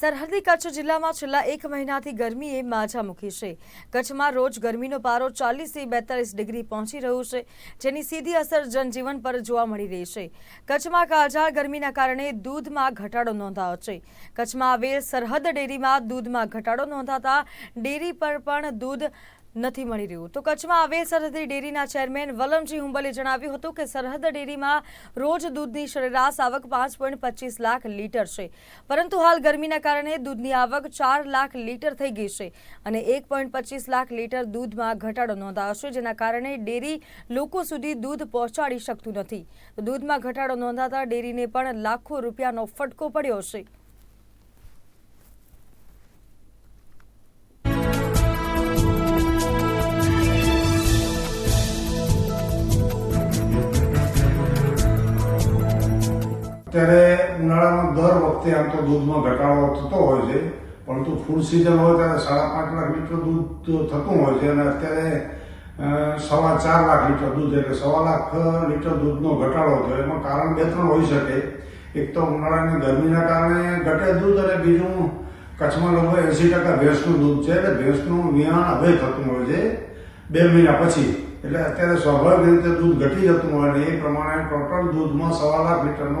સરહદી કચ્છ જિલ્લામાં છેલ્લા એક મહિનાથી ગરમીએ માઝા મૂકી છે. કચ્છમાં રોજ ગરમીનો પારો ચાલીસથી બેતાલીસ ડિગ્રી પહોંચી રહ્યો છે, જેની સીધી અસર જનજીવન પર જોવા મળી રહી છે. કચ્છમાં કાળઝાળ ગરમીના કારણે દૂધમાં ઘટાડો નોંધાયો છે. કચ્છમાં આવેલ સરહદ ડેરીમાં દૂધમાં ઘટાડો નોંધાતા ડેરી પર પણ દૂધ નથી મળી રહ્યું. તો કચ્છમાં આવેલ સરહદી ડેરીના ચેરમેન વલમજી હુંબલે જણાવ્યું હતું કે સરહદ ડેરીમાં રોજ દૂધની સરેરાશ આવક પાંચ પોઈન્ટ પચીસ લાખ લીટર છે. પરંતુ હાલ ગરમીના કારણે દૂધની આવક ચાર લાખ લીટર થઈ ગઈ છે અને એક પોઈન્ટ પચીસ લાખ લીટર દૂધમાં ઘટાડો નોંધાયો છે, જેના કારણે ડેરી લોકો સુધી દૂધ પહોંચાડી શકતું નથી. દૂધમાં ઘટાડો નોંધાતા ડેરીને પણ લાખો રૂપિયાનો ફટકો પડ્યો છે. અત્યારે ઉનાળામાં દર વખતે આમ તો દૂધમાં ઘટાડો થતો હોય છે, પરંતુ ફૂડ સિઝન હોય ત્યારે સાડા પાંચ લાખ લીટર દૂધ થતું હોય છે અને અત્યારે સવા ચાર લાખ લીટર દૂધ એટલે સવા લાખ લીટર દૂધનો ઘટાડો થયો. એમાં કારણ બે ત્રણ હોઈ શકે. એક તો ઉનાળાની ગરમીના કારણે ઘટે દૂધ અને બીજું કચ્છમાં લગભગ એંસી ટકા ભેંસનું દૂધ છે એટલે ભેંસનું વિયાણ હવે થતું હોય છે બે મહિના પછી. એટલે અત્યારે સ્વાભાવિક રીતે દૂધ ઘટી જતું હોય ને એ પ્રમાણે ટોટલ દૂધમાં સવા લાખ લીટરનો